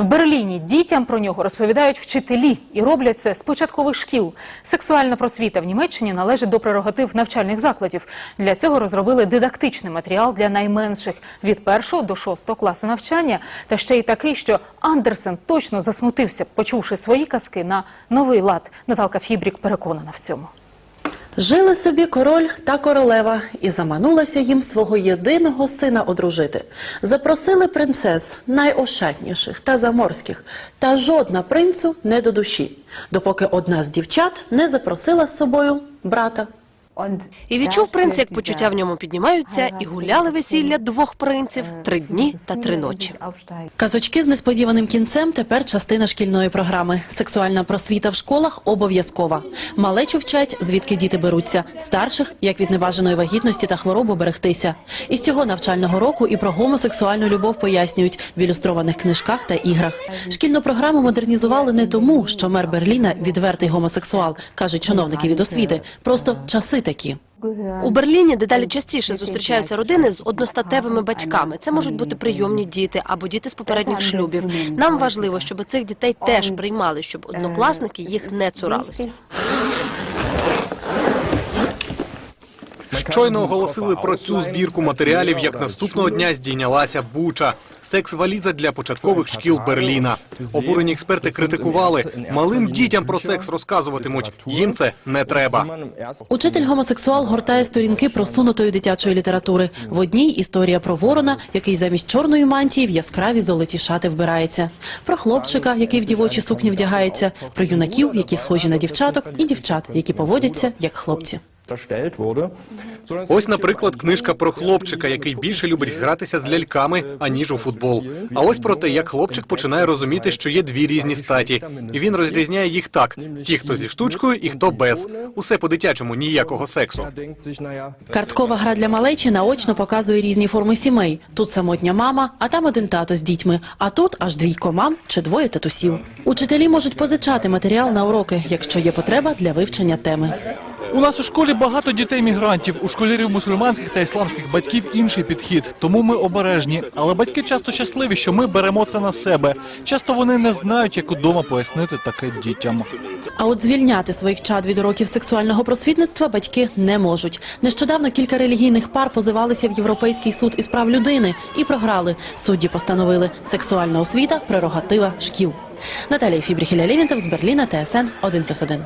В Берліні дітям про нього розповідають вчителі і роблять це з початкових шкіл. Сексуальна просвіта в Німеччині належить до прерогатив навчальних закладів. Для цього розробили дидактичний матеріал для найменших від першого до шостого класу навчання. Та ще й такий, що Андерсен точно засмутився, почувши свої казки на новий лад. Наталка Фібрік переконана в цьому. Жили собі король та королева, і заманулося їм свого єдиного сина одружити. Запросили принцес найошатніших та заморських, та жодна принцу не до душі, допоки одна з дівчат не запросила з собою брата. І відчув принц, як почуття в ньому піднімаються, і гуляли весілля двох принців три дні та три ночі. Казочки з несподіваним кінцем тепер частина шкільної програми. Сексуальна просвіта в школах обов'язкова. Малечу вчать, звідки діти беруться. Старших, як від небажаної вагітності та хвороб берегтися. Із цього навчального року і про гомосексуальну любов пояснюють в ілюстрованих книжках та іграх. Шкільну програму модернізували не тому, що мер Берліна відвертий гомосексуал, кажуть чиновники від освіти. Просто часи такі. У Берліні дедалі частіше зустрічаються родини з одностатевими батьками. Це можуть бути прийомні діти або діти з попередніх шлюбів. Нам важливо, щоб цих дітей теж приймали, щоб однокласники їх не цуралися. Щойно оголосили про цю збірку матеріалів, як наступного дня здійнялася Буча. Секс-валіза для початкових шкіл Берліна. Обурені експерти критикували. Малим дітям про секс розказуватимуть. Їм це не треба. Учитель гомосексуал гортає сторінки просунутої дитячої літератури. В одній історія про ворона, який замість чорної мантії в яскраві золоті шати вбирається. Про хлопчика, який в дівочі сукні вдягається. Про юнаків, які схожі на дівчаток, і дівчат, які поводяться як хлопці. Ось, наприклад, книжка про хлопчика, який більше любить гратися з ляльками, аніж у футбол. А ось про те, як хлопчик починає розуміти, що є дві різні статі. І він розрізняє їх так: ті, хто зі штучкою, і хто без. Усе по-дитячому, ніякого сексу. Карткова гра для малечі наочно показує різні форми сімей. Тут самотня мама, а там один тато з дітьми. А тут аж двійко мам чи двоє татусів. Учителі можуть позичати матеріал на уроки, якщо є потреба для вивчення теми. У нас у школі багато дітей-мігрантів. У школярів мусульманських та ісламських батьків інший підхід. Тому ми обережні. Але батьки часто щасливі, що ми беремо це на себе. Часто вони не знають, як удома пояснити таке дітям. А от звільняти своїх чад від уроків сексуального просвітництва батьки не можуть. Нещодавно кілька релігійних пар позивалися в Європейський суд із прав людини і програли. Судді постановили сексуальна освіта прерогатива шкіл. Наталія Фібріхіля Лєвінтов з Берліна, ТСН 1+,1.